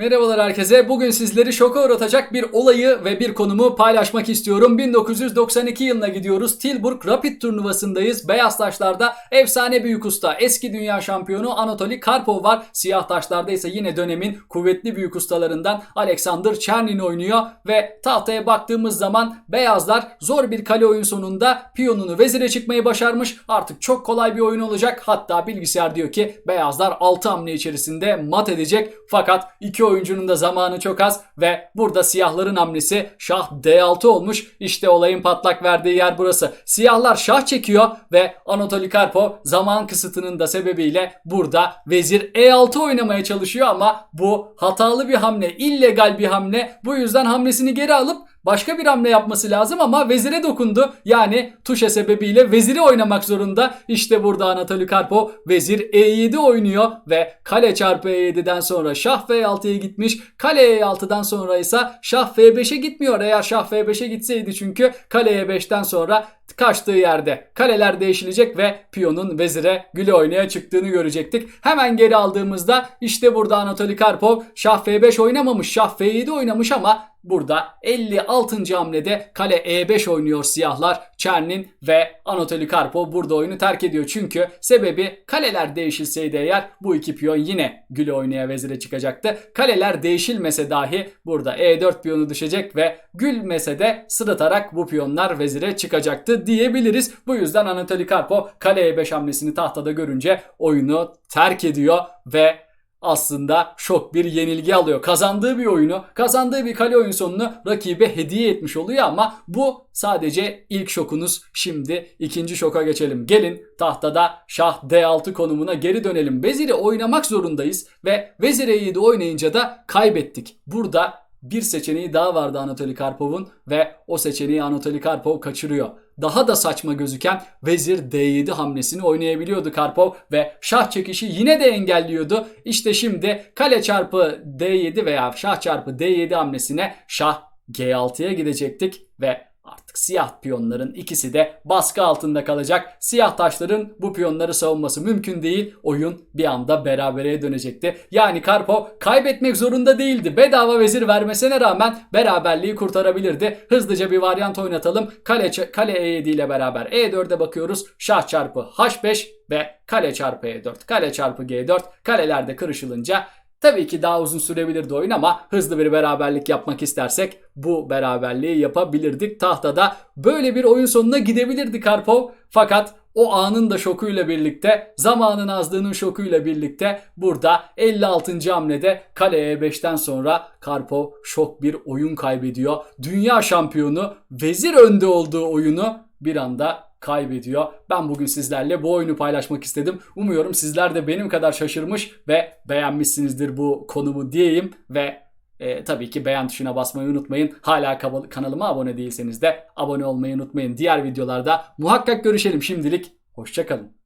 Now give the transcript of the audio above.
Merhabalar herkese. Bugün sizleri şoka uğratacak bir olayı ve bir konumu paylaşmak istiyorum. 1992 yılına gidiyoruz. Tilburg Rapid turnuvasındayız. Beyaz taşlarda efsane büyük usta, eski dünya şampiyonu Anatoly Karpov var. Siyah taşlarda ise yine dönemin kuvvetli büyük ustalarından Alexander Chernin oynuyor ve tahtaya baktığımız zaman beyazlar zor bir kale oyun sonunda piyonunu vezire çıkmayı başarmış. Artık çok kolay bir oyun olacak. Hatta bilgisayar diyor ki beyazlar 6 hamle içerisinde mat edecek. Fakat iki oyuncunun da zamanı çok az ve burada siyahların hamlesi şah D6 olmuş. İşte olayın patlak verdiği yer burası. Siyahlar şah çekiyor ve Anatoly Karpov zaman kısıtının da sebebiyle burada vezir E6 oynamaya çalışıyor ama bu hatalı bir hamle, illegal bir hamle. Bu yüzden hamlesini geri alıp başka bir hamle yapması lazım ama vezire dokundu. Yani tuşa sebebiyle veziri oynamak zorunda. İşte burada Anatoly Karpov vezir E7 oynuyor ve kale çarpı E7'den sonra şah F6'ya gitmiş. Kale E6'dan sonra ise şah F5'e gitmiyor. Eğer şah F5'e gitseydi çünkü kale E5'ten sonra kaçtığı yerde kaleler değişilecek ve piyonun vezire güle oynaya çıktığını görecektik. Hemen geri aldığımızda işte burada Anatoly Karpov şah F5 oynamamış, şah F7 oynamış ama Burada 56. hamlede kale E5 oynuyor siyahlar. Çernin ve Anatoly Karpov burada oyunu terk ediyor. Çünkü sebebi kaleler değişilseydi eğer bu iki piyon yine güle oynaya vezire çıkacaktı. Kaleler değişilmese dahi burada E4 piyonu düşecek ve gülmese de sırıtarak bu piyonlar vezire çıkacaktı diyebiliriz. Bu yüzden Anatoly Karpov kale E5 hamlesini tahtada görünce oyunu terk ediyor ve aslında şok bir yenilgi alıyor. Kazandığı bir oyunu, kazandığı bir kale oyun sonunu rakibe hediye etmiş oluyor ama bu sadece ilk şokunuz. Şimdi ikinci şoka geçelim. Gelin tahtada şah D6 konumuna geri dönelim. Veziri oynamak zorundayız ve vezir E7 oynayınca da kaybettik. Burada bir seçeneği daha vardı Anatoly Karpov'un ve o seçeneği Anatoly Karpov kaçırıyor. Daha da saçma gözüken vezir D7 hamlesini oynayabiliyordu Karpov ve şah çekişi yine de engelliyordu. İşte şimdi kale çarpı D7 veya şah çarpı D7 hamlesine şah G6'ya gidecektik ve Artık siyah piyonların ikisi de baskı altında kalacak. Siyah taşların bu piyonları savunması mümkün değil. Oyun bir anda berabereye dönecekti. Yani Karpov kaybetmek zorunda değildi. Bedava vezir vermesine rağmen beraberliği kurtarabilirdi. Hızlıca bir varyant oynatalım. Kale, kale E7 ile beraber E4'e bakıyoruz. Şah çarpı H5 ve kale çarpı E4, kale çarpı G4 kalelerde kırışılınca Tabii ki daha uzun sürebilirdi oyun ama hızlı bir beraberlik yapmak istersek bu beraberliği yapabilirdik. Tahtada böyle bir oyun sonuna gidebilirdi Karpov. Fakat o anın da şokuyla birlikte, zamanın azlığının şokuyla birlikte burada 56. hamlede kale E5'ten sonra Karpov şok bir oyun kaybediyor. Dünya şampiyonu vezir önde olduğu oyunu bir anda kaybediyor. Ben bugün sizlerle bu oyunu paylaşmak istedim. Umuyorum sizler de benim kadar şaşırmış ve beğenmişsinizdir bu konumu diyeyim ve e, tabii ki beğen tuşuna basmayı unutmayın. Hala kanalıma abone değilseniz de abone olmayı unutmayın. Diğer videolarda muhakkak görüşelim şimdilik. Hoşçakalın.